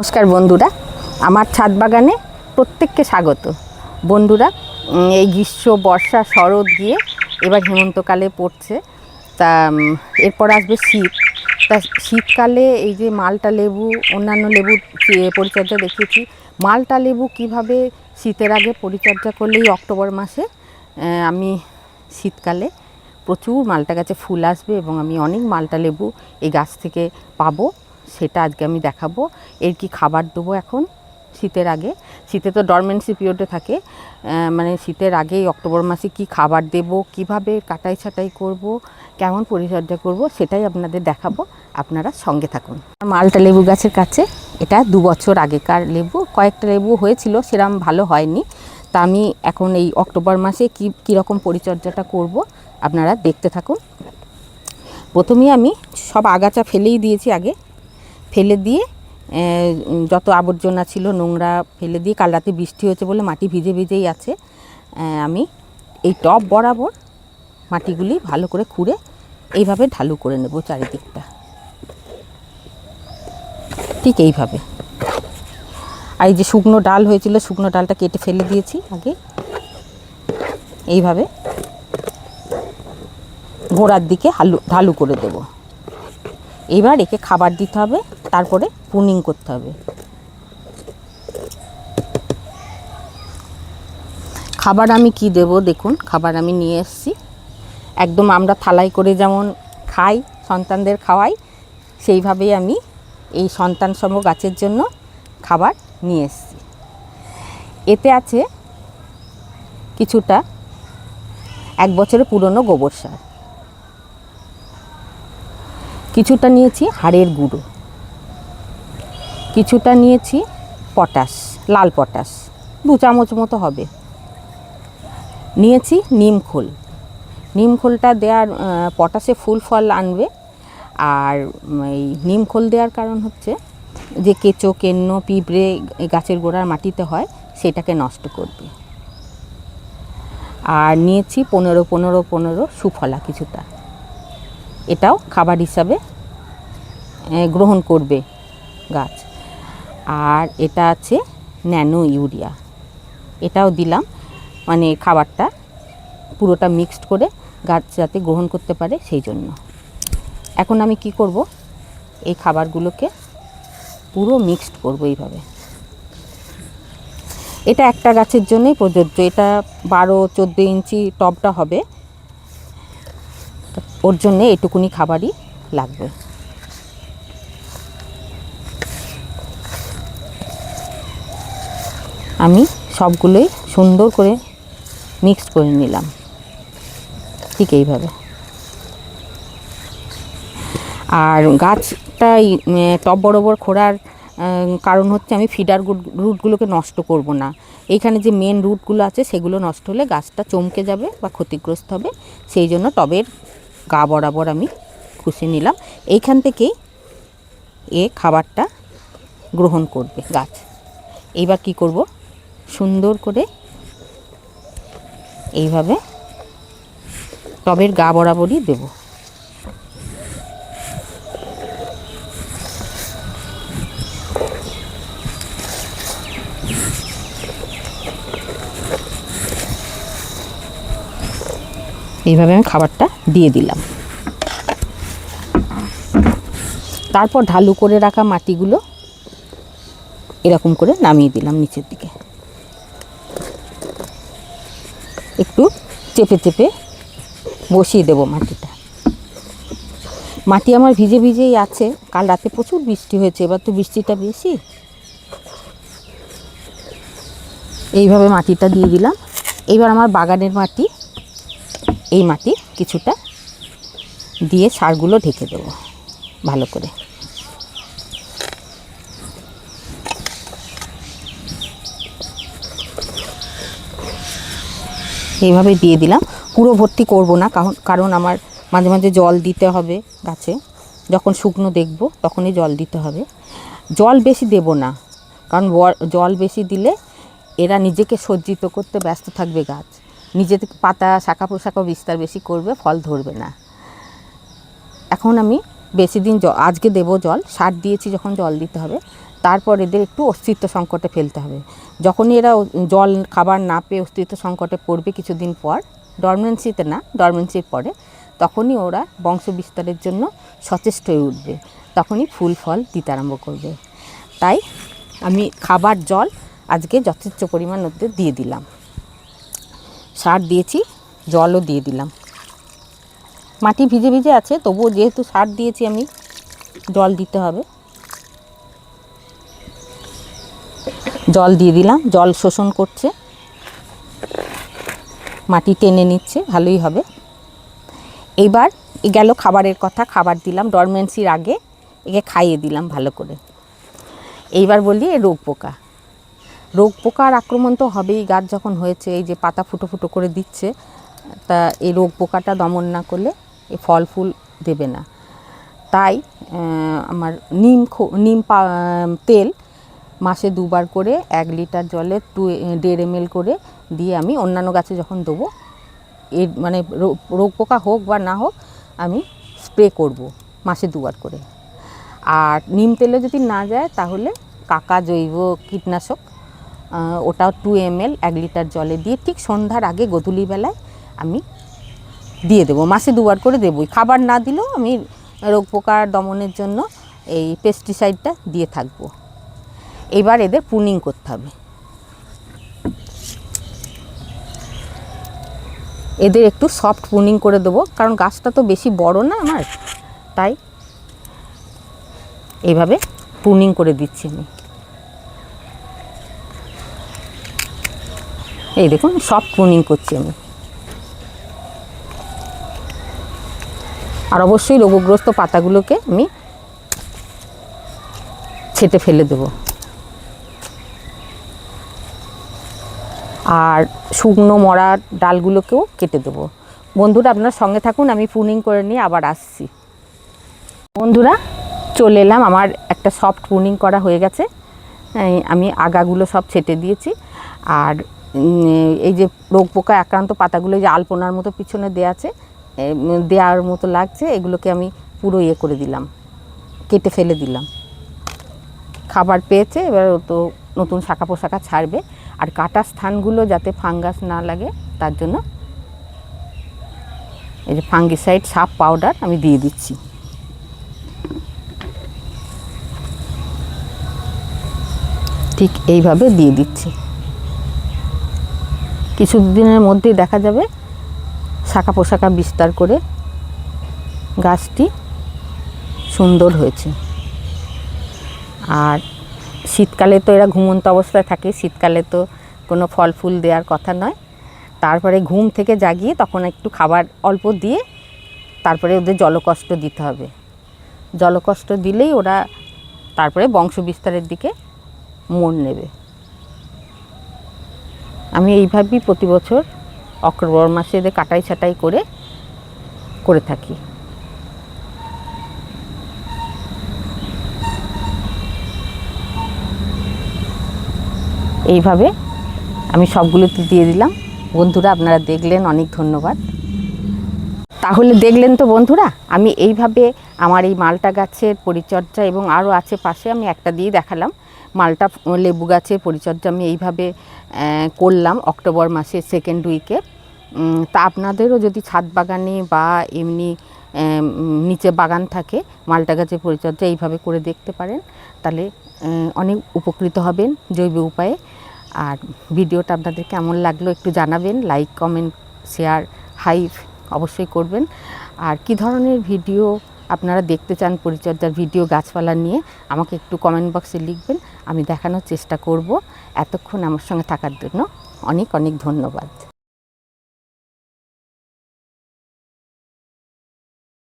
নমস্কার বন্ধুরা, আমার ছাদ বাগানে প্রত্যেককে স্বাগত। বন্ধুরা এই গ্রীষ্ম, বর্ষা, শরৎ গিয়ে এবার হেমন্তকালে পড়ছে। তা এরপর আসবে শীত। তা, শীতকালে এই যে মালটা লেবু, অন্যান্য লেবু পরিচর্যা দেখিয়েছি, মালটা লেবু কীভাবে শীতের আগে পরিচর্যা করলে এই অক্টোবর মাসে আমি শীতকালে প্রচুর মালটা গাছে ফুল আসবে এবং আমি অনেক মালটা লেবু এই গাছ থেকে পাবো। সেটা আজকে আমি দেখাবো। এর কি খাবার দেবো এখন? শীতের আগে। শীতে তো ডরমেন্সি পিরিয়ডে থাকে। মানে শীতের আগে এই অক্টোবর মাসে কি খাবার দেব, কীভাবে কাটাই ছাটাই করব, কেমন পরিচর্যা করব, সেটাই আপনাদের দেখাবো। আপনারা সঙ্গে থাকুন। মালটা লেবু গাছের কাছে। এটা দু বছর আগেকার লেবু। কয়েকটা লেবু হয়েছিল সেরকম ভালো হয়নি। তা আমি এখন এই অক্টোবর মাসে কী কীরকম পরিচর্যাটা করব, আপনারা দেখতে থাকুন। প্রথমেই আমি সব আগাছা ফেলেই দিয়েছি আগে। ফেলে দিয়ে যত আবর্জনা ছিল, নোংরা ফেলে দিয়ে কাল রাতে বৃষ্টি হয়েছে বলে মাটি ভিজে ভিজেই আছে। আমি এই টব বরাবর মাটিগুলি ভালো করে খুঁড়ে এইভাবে ঢালু করে নেব চারিদিকটা। ঠিক এইভাবে। আর এই যে শুকনো ডাল হয়েছিল, শুকনো ডালটা কেটে ফেলে দিয়েছি আগে। এইভাবে গোড়ার দিকে হালু, ঢালু করে দেব। এবার একে খাবার দিতে হবে। তারপরে পুনিং করতে হবে। খাবার আমি কি দেব দেখুন, খাবার আমি নিয়ে এসেছি। একদম আমরা থালাই করে যেমন খাই, সন্তানদের খাওয়াই, সেইভাবেই আমি এই সন্তান সম গাছের জন্য খাবার নিয়ে এসেছি। এতে আছে কিছুটা এক বছরের পুরনো গোবর সার। কিছুটা নিয়েছি হাড়ের গুঁড়ো। কিছুটা নিয়েছি পটাশ, লাল পটাশ, দু চামচ মতো হবে। নিয়েছি নিম খোল। নিম খোলটা দেওয়ার পটাশে ফুল ফল আনবে। আর এই নিম খোল দেওয়ার কারণ হচ্ছে যে কেঁচো, কেন্ন, পিঁপড়ে গাছের গোড়ার মাটিতে হয়, সেটাকে নষ্ট করবে। আর নিয়েছি পনেরো পনেরো পনেরো সুফলা কিছুটা। এটাও খাবার হিসাবে গ্রহণ করবে গাছ। আর এটা আছে ন্যানো ইউরিয়া। এটাও দিলাম মানে খাবারটা পুরোটা মিক্সড করে গাছ যাতে গ্রহণ করতে পারে সেই জন্য। এখন আমি কি করব? এই খাবারগুলোকে পুরো মিক্সড করব এইভাবে। এটা একটা গাছের জন্যই প্রযোজ্য, এটা বারো, চোদ্দ ইঞ্চি টবটা হবে। ওর জন্যে এটুকুনি খাবারই লাগবে। আমি সবগুলোই সুন্দর করে মিক্সড করে নিলাম। ঠিক এইভাবে। আর গাছটা টব বরাবর খোঁড়ার কারণ হচ্ছে আমি ফিডার রুটগুলোকে নষ্ট করব না। এইখানে যে মেন রুটগুলো আছে, সেগুলো নষ্ট হলে গাছটা চমকে যাবে বা ক্ষতিগ্রস্ত হবে। সেই জন্য টবের গা বরাবর আমি খুশি নিলাম। এইখান থেকেই এ খাবারটা গ্রহণ করবে গাছ। এইবার কি করব? সুন্দর করে এইভাবে টবের গা বরাবরই দেবো। এইভাবে আমি খাবারটা দিয়ে দিলাম। তারপর ঢালু করে রাখা মাটিগুলো এরকম করে নামিয়ে দিলাম নিচের দিকে। একটু চেপে চেপে বসিয়ে দেবো মাটিটা। মাটি আমার ভিজে ভিজেই আছে। কাল রাতে প্রচুর বৃষ্টি হয়েছে, এবার তো বৃষ্টিটা বেশি। এইভাবে মাটিটা দিয়ে দিলাম। এইবার আমার বাগানের মাটি, এই মাটি কিছুটা দিয়ে সারগুলো ঢেকে দেবো ভালো করে। এইভাবে দিয়ে দিলাম। পুরো ভর্তি করব না, কারণ কারণ আমার মাঝে মাঝে জল দিতে হবে গাছে। যখন শুকনো দেখব, তখনই জল দিতে হবে। জল বেশি দেব না, কারণ জল বেশি দিলে এরা নিজেকে সজ্জিত করতে ব্যস্ত থাকবে গাছ। নিজে পাতা শাখা পোশাকা বিস্তার বেশি করবে, ফল ধরবে না। এখন আমি বেশি দিন আজকে দেবো জল, সার দিয়েছি যখন জল দিতে হবে, তারপর এদের একটু অস্তিত্ব সংকটে ফেলতে হবে। যখনই এরা জল, খাবার না পেয়ে অস্তিত্ব সংকটে পড়বে কিছুদিন পর ডরমেন্সিতে না ডরমেন্সির পরে, তখনই ওরা বংশ বিস্তারের জন্য সচেষ্ট হয়ে উঠবে। তখনই ফুল, ফল দিতে আরম্ভ করবে। তাই আমি খাবার, জল আজকে যথেষ্ট পরিমাণ ওদের দিয়ে দিলাম। সার দিয়েছি, জলও দিয়ে দিলাম। মাটি ভিজে ভিজে আছে, তবুও যেহেতু সার দিয়েছি আমি, জল দিতে হবে। জল দিয়ে দিলাম, জল শোষণ করছে। মাটি টেনে নিচ্ছে, ভালোই হবে। এইবার এ গেল খাবারের কথা, খাবার দিলাম ডরমেন্সির আগে একে খাইয়ে দিলাম ভালো করে। এইবার বলি এ রোগ পোকা। রোগ পোকার আক্রমণ তো হবেই, গাছ যখন হয়েছে, এই যে পাতা ফুটো ফুটো করে দিচ্ছে, তা এই রোগ পোকাটা দমন না করলে এই ফল ফুল দেবে না। তাই আমার নিম নিম তেল মাসে দুবার করে এক লিটার জলে টু দেড় এম করে দিয়ে আমি অন্যান্য গাছে যখন দেবো, এর মানে রোগ পোকা হোক বা না হোক, আমি স্প্রে করব মাসে দুবার করে। আর নিম তেলে যদি না যায়, তাহলে কাকা জৈব কীটনাশক ওটাও টু এম এল এক লিটার জলে দিয়ে ঠিক সন্ধ্যার আগে গধূলি বেলায় আমি দিয়ে দেবো, মাসে দুবার করে দেবই। খাবার না দিলেও আমি রোগ পোকার দমনের জন্য এই পেস্টিসাইডটা দিয়ে থাকব। এবার এদের পুনিং করতে হবে। এদের একটু সফট পুনিং করে দেবো, কারণ গাছটা তো বেশি বড় না আমার, তাই এইভাবে পুনিং করে দিচ্ছি আমি। এই দেখুন সফট পুনিং করছি আমি। আর অবশ্যই রোগগ্রস্ত পাতাগুলোকে আমি ছেটে ফেলে দেবো। আর শুকনো মরা ডালগুলোকেও কেটে দেবো। বন্ধুরা, আপনার সঙ্গে থাকুন, আমি পুনিং করে নিয়ে আবার আসছি। বন্ধুরা, চলে এলাম। আমার একটা সফট পুনিং করা হয়ে গেছে। আমি আগাগুলো সব ছেটে দিয়েছি। আর এই যে রোগ পোকা আক্রান্ত পাতাগুলো যে আলপনার মতো পিছনে দেওয়া আছে দেওয়ার মতো লাগছে, এগুলোকে আমি পুরো ইয়ে করে দিলাম, কেটে ফেলে দিলাম। খাবার পেয়েছে, এবার ও তো নতুন শাখা পোশাখা ছাড়বে। আর কাটা স্থানগুলো যাতে ফাঙ্গাস না লাগে, তার জন্য এই যে ফাঙ্গিসাইড সাপ পাউডার আমি দিয়ে দিচ্ছি। ঠিক এইভাবে দিয়ে দিচ্ছি। কিছু দিনের মধ্যেই দেখা যাবে শাখা পোশাখা বিস্তার করে গাছটি সুন্দর হয়েছে। আর শীতকালে তো এরা ঘুমন্ত অবস্থায় থাকে, শীতকালে তো কোনো ফল ফুল দেওয়ার কথা নয়। তারপরে ঘুম থেকে জাগিয়ে তখন একটু খাবার অল্প দিয়ে তারপরে ওদের জলকষ্ট দিতে হবে। জলকষ্ট দিলেই ওরা তারপরে বংশ বিস্তারের দিকে মন নেবে। আমি এইভাবেই প্রতি বছর অক্টোবর মাসে এদের কাটাই ছাটাই করে করে থাকি। এইভাবে আমি সবগুলোতে দিয়ে দিলাম। বন্ধুরা, আপনারা দেখলেন, অনেক ধন্যবাদ। তাহলে দেখলেন তো বন্ধুরা, আমি এইভাবে আমার এই মালটা গাছের পরিচর্যা এবং আরও আছে পাশে, আমি একটা দিয়ে দেখালাম। মালটা, লেবু গাছের পরিচর্যা আমি এইভাবে করলাম অক্টোবর মাসের সেকেন্ড উইকে তা আপনাদেরও যদি ছাদ বাগানে বা এমনি নিচে বাগান থাকে, মালটা গাছের পরিচর্যা এইভাবে করে দেখতে পারেন। তাহলে অনেক উপকৃত হবেন জৈব উপায়ে। আর ভিডিওটা আপনাদের কেমন লাগল একটু জানাবেন লাইক কমেন্ট শেয়ার হাইভ অবশ্যই করবেন। আর কি ধরনের ভিডিও আপনারা দেখতে চান পরিচর্যার ভিডিও গাছপালা নিয়ে, আমাকে একটু কমেন্ট বক্সে লিখবেন, আমি দেখানোর চেষ্টা করব। এতক্ষণ আমার সঙ্গে থাকার জন্য অনেক অনেক ধন্যবাদ।